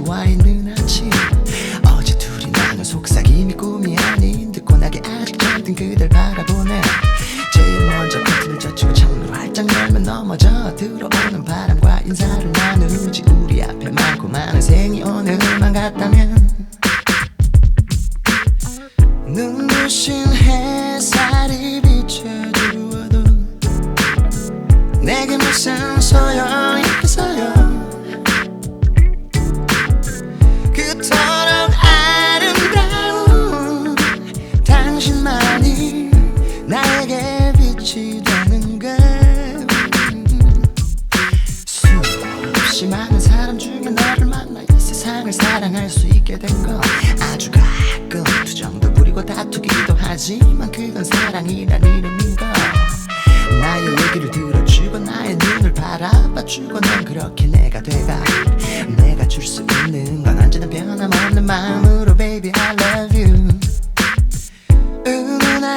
다시 와 있는 아침. 어제 둘이 나눈 속삭임이 꿈이 아닌 듯 권하게 아직 잠든 그댈 바라보네. 제일 먼저 커튼을 젖히고 창문을 활짝 열면 넘어져 들어오는 바람과 인사를 나누지 우리 앞에 많고 많은 생이 오늘만 같다면. 눈부신 햇살이 비춰주어도 내게 무슨 소용이 당신만이 나에게 빛이 되는 걸. 수없이 많은 사람 중에 너를 만나 이 세상을 사랑할 수 있게 된 거. 아주 가끔 투정도 부리고 다투기도 하지만 그건 사랑이란 이름인 걸 나의 얘기를 들어주고 나의 눈을 바라봐주고 난 그렇게 내가 돼가. 내가 줄 수 있는 건 언제나 변함없는 마음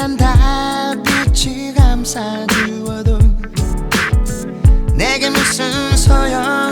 은은한 달빛이 감싸주어도 내게 무슨 소용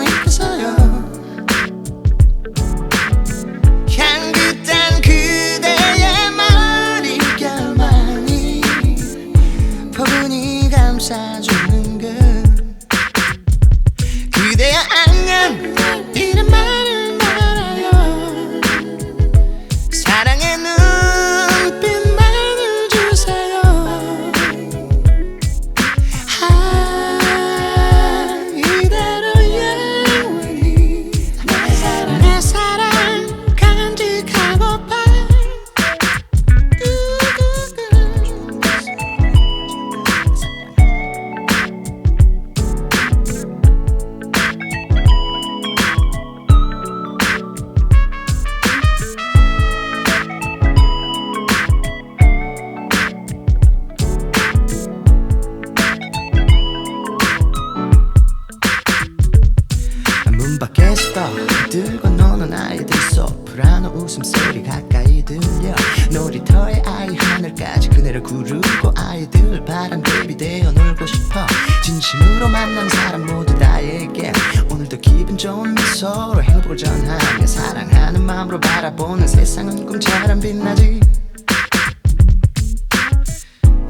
웃음소리 가까이 들려. 놀이터의 아이 하늘까지 그네를 구르고 아이들 바람개비 되어 놀고 싶어. 진심으로 만난 사람 모두 다에게 오늘도 기분 좋은 미소로 행복을 전하며 사랑하는 마음으로 바라보는 세상은 꿈처럼 빛나지.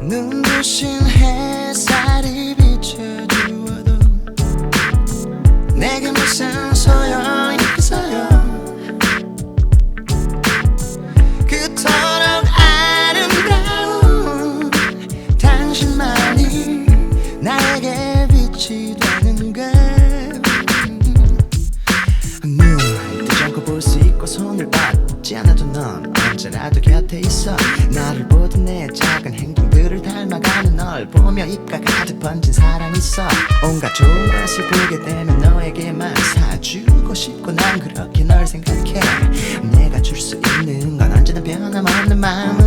눈부신 햇살이 있어. 나를 보던 내 작은 행동들을 닮아가는 널 보며 입가 가득 번진 사랑 있어. 온갖 좋은 것을 보게 되면 너에게만 사주고 싶고 난 그렇게 널 생각해. 내가 줄 수 있는 건 언제나 변함없는 마음